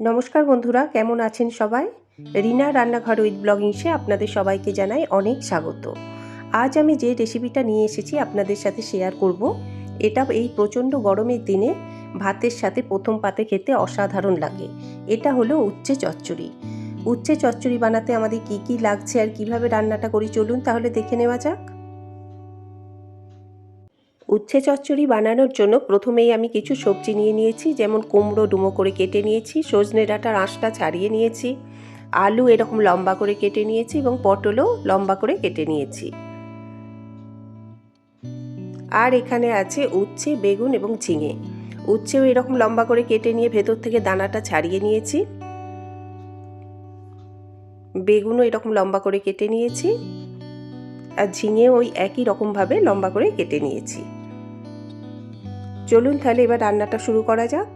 নমস্কার বন্ধুরা, কেমন আছেন সবাই? রিনা রান্নাঘর উইথ ব্লগিংসে আপনাদের সবাইকে জানাই অনেক স্বাগত। আজ আমি যে রেসিপিটা নিয়ে এসেছি আপনাদের সাথে শেয়ার করব, এটা এই প্রচণ্ড গরমের দিনে ভাতের সাথে প্রথম পাতে খেতে অসাধারণ লাগে। এটা হলো উচ্ছে চচ্চড়ি। উচ্ছে চচ্চড়ি বানাতে আমাদের কি কি লাগছে আর কীভাবে রান্নাটা করি চলুন তাহলে দেখে নেওয়া যাক। উচ্ছে চচ্চড়ি বানানোর জন্য প্রথমেই আমি কিছু সবজি নিয়ে নিয়েছি, যেমন কুমড়ো ডুমো করে কেটে নিয়েছি, সজনে ডাঁটার আঁশটা ছাড়িয়ে নিয়েছি, আলু এরকম লম্বা করে কেটে নিয়েছি এবং পটলও লম্বা করে কেটে নিয়েছি। আর এখানে আছে উচ্ছে, বেগুন এবং ঝিঙে। উচ্ছেও এরকম লম্বা করে কেটে নিয়ে ভেতর থেকে দানাটা ছাড়িয়ে নিয়েছি। বেগুনও এরকম লম্বা করে কেটে নিয়েছি। আর ঝিঙে ওই একই রকমভাবে লম্বা করে কেটে নিয়েছি। চলুন তাহলে এবার রান্নাটা শুরু করা যাক।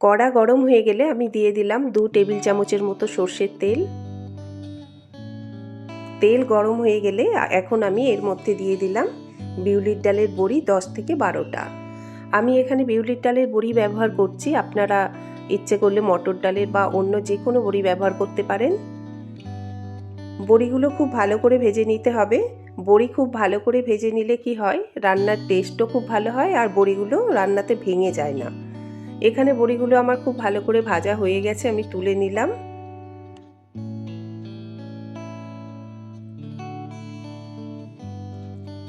কড়া গরম হয়ে গেলে আমি দিয়ে দিলাম দু টেবিল চামচের মতো সর্ষের তেল। তেল গরম হয়ে গেলে এখন আমি এর মধ্যে দিয়ে দিলাম বিউলির ডালের বড়ি দশ থেকে বারোটা। আমি এখানে বিউলির ডালের বড়ি ব্যবহার করছি, আপনারা ইচ্ছে করলে মটর ডালের বা অন্য যে কোনো বড়ি ব্যবহার করতে পারেন। বড়িগুলো খুব ভালো করে ভেজে নিতে হবে। বড়ি খুব ভালো করে ভেজে নিলে কি হয়? রান্নার টেস্টও খুব ভালো হয় আর বড়িগুলো রান্নাতে ভেঙে যায় না। এখানে বড়িগুলো আমার খুব ভালো করে ভাজা হয়ে গেছে, আমি তুলে নিলাম।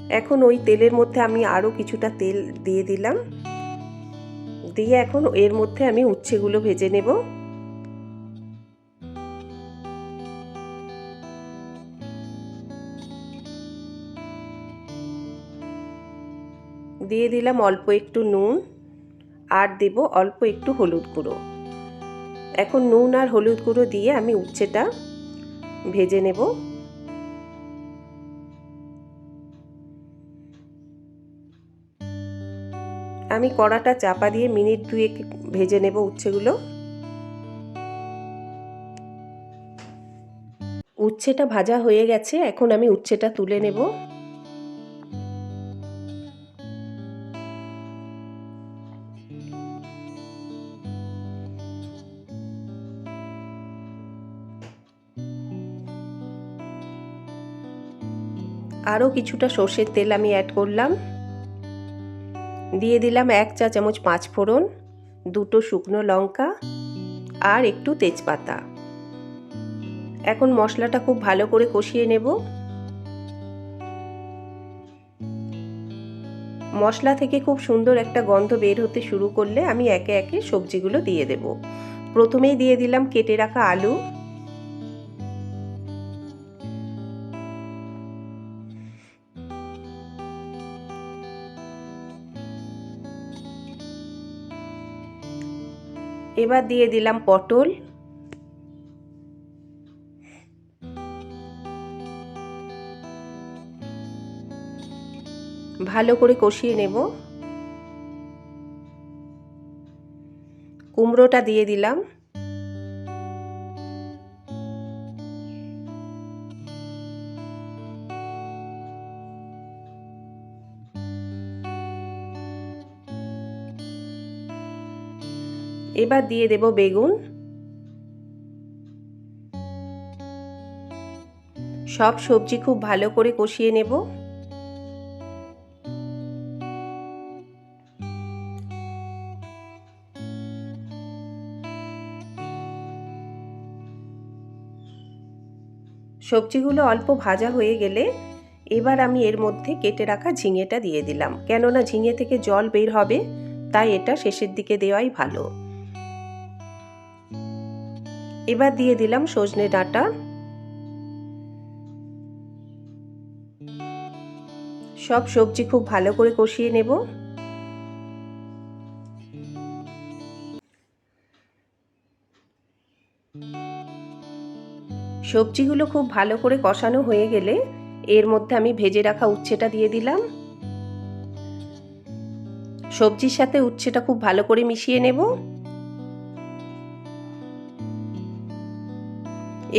এখন ওই তেলের মধ্যে আমি আরও কিছুটা তেল দিয়ে দিলাম। দিয়ে এখন এর মধ্যে আমি উচ্ছেগুলো ভেজে নেব। দিয়ে দিলাম অল্প একটু নুন আর দেব অল্প একটু হলুদ গুঁড়ো। এখন নুন আর হলুদ গুঁড়ো দিয়ে আমি উচ্ছেটা ভেজে নেব। আমি কড়াটা চাপা দিয়ে মিনিট দুয়েক ভেজে নেব উচ্ছেগুলো। উচ্ছেটা ভাজা হয়ে গেছে, এখন আমি উচ্ছেটা তুলে নেব। আরও কিছুটা সর্ষের তেল আমি অ্যাড করলাম। দিয়ে দিলাম এক চা চামচ পাঁচ ফোড়ন, দুটো শুকনো লঙ্কা আর একটু তেজপাতা। এখন মশলাটা খুব ভালো করে কষিয়ে নেব। মশলা থেকে খুব সুন্দর একটা গন্ধ বের হতে শুরু করলে আমি একে একে সবজিগুলো দিয়ে দেব। প্রথমেই দিয়ে দিলাম কেটে রাখা আলু। এবার দিয়ে দিলাম পটল। ভালো করে কষিয়ে নেব। কুমড়োটা দিয়ে দিলাম। এবার দিয়ে দেব বেগুন। সব সবজি খুব ভালো করে কষিয়ে নেব। সবজিগুলো অল্প ভাজা হয়ে গেলে এবার আমি এর মধ্যে কেটে রাখা ঝিঙেটা দিয়ে দিলাম। কেননা ঝিঙে থেকে জল বের হবে, তাই এটা শেষের দিকে দেওয়াই ভালো। এবার দিয়ে দিলাম সজনে ডাঁটা। সব সবজি খুব ভালো করে কষিয়ে নেব। সবজিগুলো খুব ভালো করে কষানো হয়ে গেলে এর মধ্যে আমি ভেজে রাখা উচ্ছেটা দিয়ে দিলাম। সবজির সাথে উচ্ছেটা খুব ভালো করে মিশিয়ে নেব।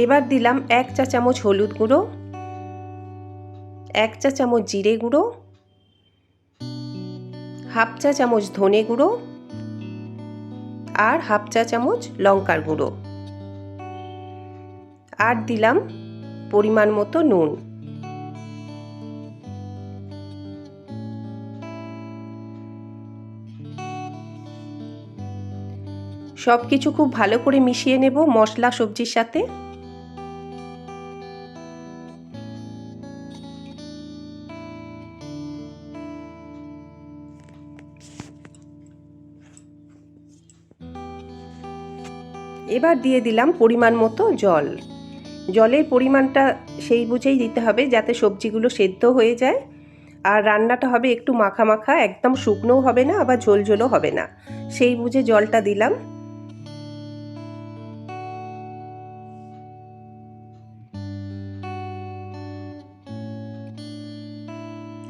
এবার দিলাম এক চা চামচ হলুদ গুঁড়ো, এক চা চামচ জিরে গুঁড়ো, হাফ চা চামচ ধনে গুঁড়ো আর হাফ চা চামচ লঙ্কার গুঁড়ো। আর দিলাম পরিমাণ মতো নুন। সব কিছু খুব ভালো করে মিশিয়ে নেব মশলা সবজির সাথে। এবার দিয়ে দিলাম পরিমাণ মতো জল। জলের পরিমাণটা সেই বুঝেই দিতে হবে যাতে সবজিগুলো সেদ্ধ হয়ে যায়। আর রান্নাটা হবে একটু মাখা মাখা, একদম শুকনোও হবে না, আবার ঝোল ঝোলও হবে না। সেই বুঝে জলটা দিলাম।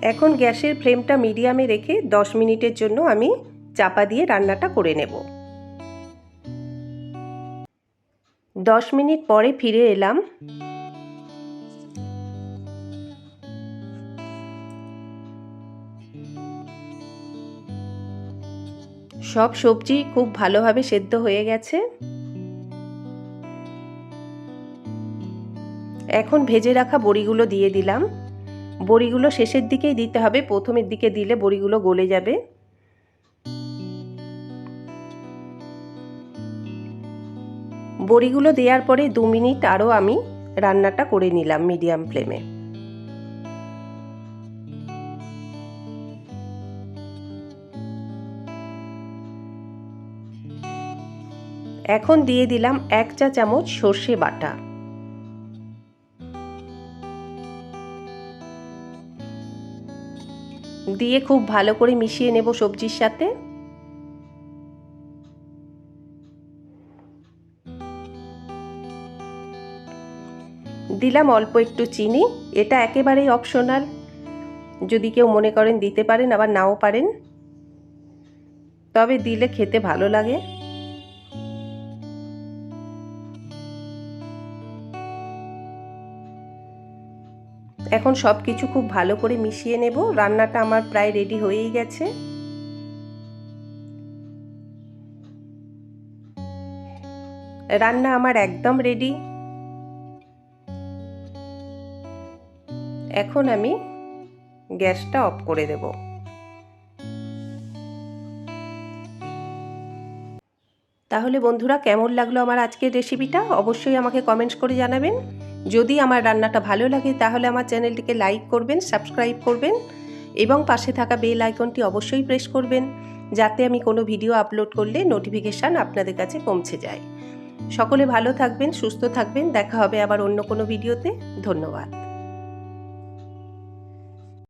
এখন গ্যাসের ফ্লেমটা মিডিয়ামে রেখে দশ মিনিটের জন্য আমি চাপা দিয়ে রান্নাটা করে নেব। দশ মিনিট পরে ফিরে এলাম। সব সবজি খুব ভালোভাবে সেদ্ধ হয়ে গেছে। এখন ভেজে রাখা বড়িগুলো দিয়ে দিলাম। বড়িগুলো শেষের দিকেই দিতে হবে। প্রথমের দিকে দিলে বড়িগুলো গলে যাবে। বড়িগুলো দেওয়ার পরে দু মিনিট আরও আমি রান্নাটা করে নিলাম মিডিয়াম ফ্লেমে। এখন দিয়ে দিলাম এক চা চামচ সর্ষে বাটা। দিয়ে খুব ভালো করে মিশিয়ে নেব সবজির সাথে। দিলাম অল্প একটু চিনি, এটা একেবারেই অপশনাল যদি কেউ মনে করেন দিতে পারেন, আবার নাও পারেন। তবে দিলে খেতে ভালো লাগে। এখন সব কিছু খুব ভালো করে মিশিয়ে নেব। রান্নাটা আমার প্রায় রেডি হয়েই গেছে। রান্না আমার একদম রেডি এখন আমি গ্যাসটা অফ করে দেব। তাহলে বন্ধুরা, কেমন লাগল আমার আজকের রেসিপিটা? অবশ্যই আমাকে কমেন্টস করে জানাবেন। যদি আমার রান্নাটা ভালো লাগে, তাহলে আমার চ্যানেলটিকে লাইক করবেন সাবস্ক্রাইব করবেন এবং পাশে থাকা বেল আইকনটি অবশ্যই প্রেস করবেন, যাতে আমি কোনো ভিডিও আপলোড করলে নোটিফিকেশান আপনাদের কাছে পৌঁছে যায়। সকলে ভালো থাকবেন, সুস্থ থাকবেন। দেখা হবে আবার অন্য কোনো ভিডিওতে ধন্যবাদ।